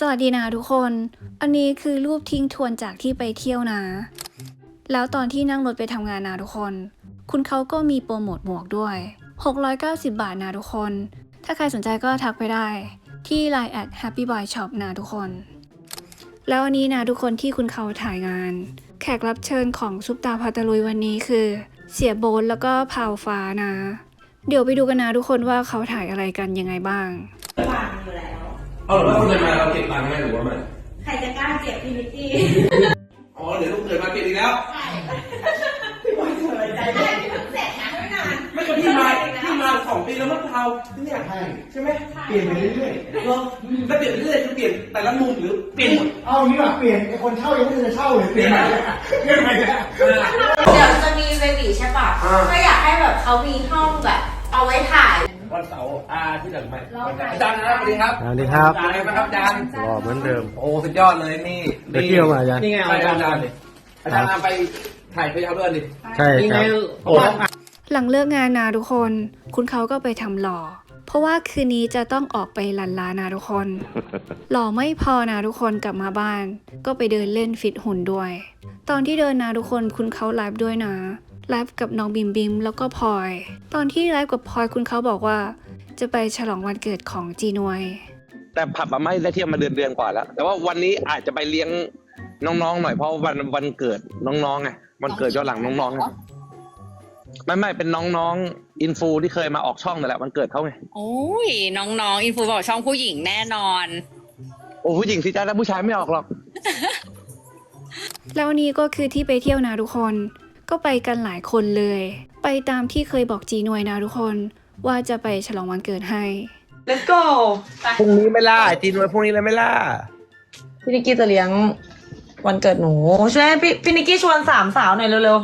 สวัสดีนะทุกคน อันนี้คือรูปทิ้งทวนจากที่ไปเที่ยวนะ แล้วตอนที่นั่งรถไปทำงานนะทุกคน คุณเขาก็มีโปรโมทหมวกด้วย 690 บาทนะทุกคน ถ้าใครสนใจก็ทักไปได้ ที่ Line at Happy Boy Shop นะทุกคน แล้ววันนี้นะทุกคนที่คุณเขาถ่ายงาน แขกรับเชิญของซุปตาพาตะลุยวันนี้คือ เสียโบนแล้วก็พาวฟ้านะ เดี๋ยวไปดูกันนะทุกคนว่าเขาถ่ายอะไรกันยังไงบ้างวางอยู่แล้ว เอาหรือว่าคุณจะมาเราเก็บตังค์ไหมหรือว่าไม่ใครจะกล้าเก็บพี่นิกกี้อ๋อเดี๋ยวต้องเกิดมาเก็บอีกแล้วพี่บอยเฉยใจได้พี่ถึงเสร็จนะไม่นานไม่ก็พี่มาพี่มาสองปีแล้วมั้งเราที่เนี่ยใช่ใช่ไหมเปลี่ยนไปเรื่อยเหรอแล้วเปลี่ยนไปเรื่อยคือเปลี่ยนแต่ละมุมหรือเปลี่ยนหมดๆเอางี้ว่ะเปลี่ยนไอ้คนเช่ายังไม่ทันจะเช่าเลยเปลี่ยนใหม่เลยเปลี่ยนใหม่เลยเดี๋ยวจะมีเบบีใช่ป่ะก็อยากให้แบบเขามีห้องแบบเอาไว้ถ่าย วันเสาร์อาที่หนึ่งไหมรอบไหนอาจารย์นะสวัสดีครับสวัสดีครับอาจารย์นะครับอาจารย์หล่อเหมือนเดิม โอ้สุดยอดเลยนี่ไปเที่ยวมาอาจารย์นี่ไงอาจารย์อาจารย์ดิอาจารย์เอาไปถ่ายพยาวด้วยดิใช่นี่คไงรับโอ้หลังเลิกงานนะทุกคน คุณเขาก็ไปทำหล่อ เพราะว่าคืนนี้จะต้องออกไปลันลานะทุกคน หล่อไม่พอนะทุกคนกลับมาบ้าน ก็ไปเดินเล่นฟิตหุ่นด้วย ตอนที่เดินนะทุกคนคุณเขาไลฟ์ด้วยนะ ไลฟ์กับน้องบิมบิมแล้วก็พลอย ตอนที่ไลฟ์กับพลอยคุณเขาบอกว่า จะไปฉลองวันเกิดของจีนวย แต่ผับอะไม่ได้เที่ยวมาเดือนเดือนกว่าแล้ว แต่ว่าวันนี้อาจจะไปเลี้ยงน้องๆหน่อยเพราะวันวันเกิดน้องๆไงวันเกิดย้อนหลังน้องๆไงไม่ไม่เป็นน้องๆอินฟูที่เคยมาออกช่องนั่นแหละวันเกิดเขาไงโอ้ยน้องๆอินฟูบอกช่องผู้หญิงแน่นอน โอ้ผู้หญิงสิจ้าแล้วผู้ชายไม่ออกหรอก แล้ววันนี้ก็คือที่ไปเที่ยวนะทุกคน ก็ไปกันหลายคนเลย ไปตามที่เคยบอกจีนวยนะทุกคน ว่าจะไปฉลองวันเกิดให้ Let's go พรุ่งนี้ไม่ล่าจีนไว้พรุ่งนี้เลยไม่ล่าพี่นิกกี้จะเลี้ยงวันเกิดหนูช่วยให้พี่พี่นิกกี้ชวนสามสาวหน่อยเร็ว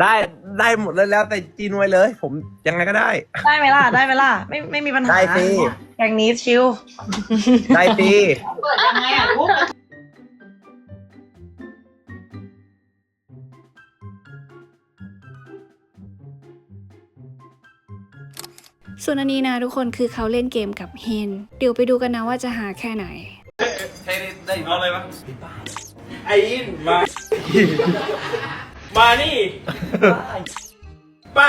ได้ได้หมดเลยแล้วแต่จีนไว้เลย ผมยังไงก็ได้ ๆ ได้ไหมล่ะ ได้ไหมล่ะ ไม่ไม่มีปัญหาได้สิ แกงนี้ชิล ได้ปีเปิดยังไงอะลูก ส่วนอันนี้นะทุกคนคือเขาเล่นเกมกับเฮน เดี๋ยวไปดูกันนะว่าจะหาแค่ไหน ใช่ได้เอาอะไรมาไอ้อินมา มานี่ป้า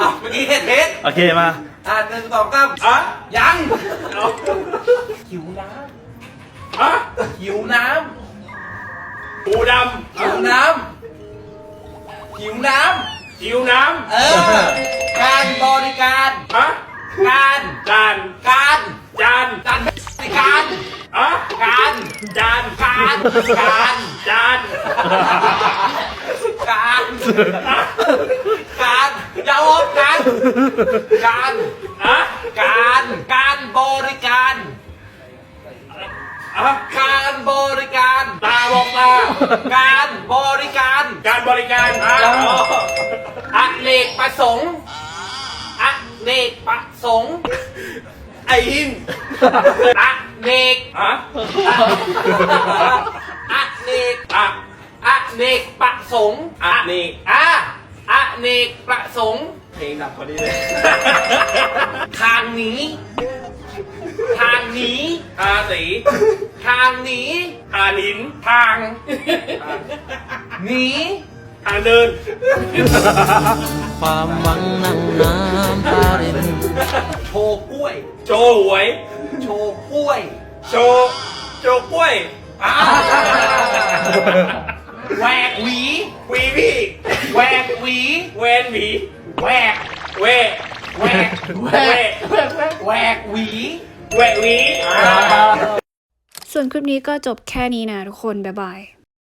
อะเมื่อกี้เห็นเห็นโอเคมา อะหนึ่งสองสามอะยังเอาหิวน้ำอะหิวน้ำปูดำหิวน้ำหิวน้ำ หิวน้ำเออ การบริการฮะการการการจานจานบริการอะการจานการการจานการการอย่าออกการการอะการการบริการ อะการบริการ ตาบอกตาการบริการการบริการอะอเนก ประสงค์อเนกประสงค์ไอ้หินอเนกอะอเนกอะอเนกประสงค์อเนกอะอเนกประสงค์เพลงดับพอดีเลย ทางนี้ ทางนี้ทาสีทางนี้ทาลินทางหนีทางเดิน ความหวังนั่งน้ำตารินโชว์กล้วยโชว์หวย โชว์กล้วยโชว์โชว์กล้วยอ่าแหวกหวีหวีพี่แหวกหวีเวนหวีแหวกแหวกแหวกแหวกแหวกหวีแหวกหวีอ่าส่วนคลิปนี้ก็จบแค่นี้นะทุกคน บ๊ายบาย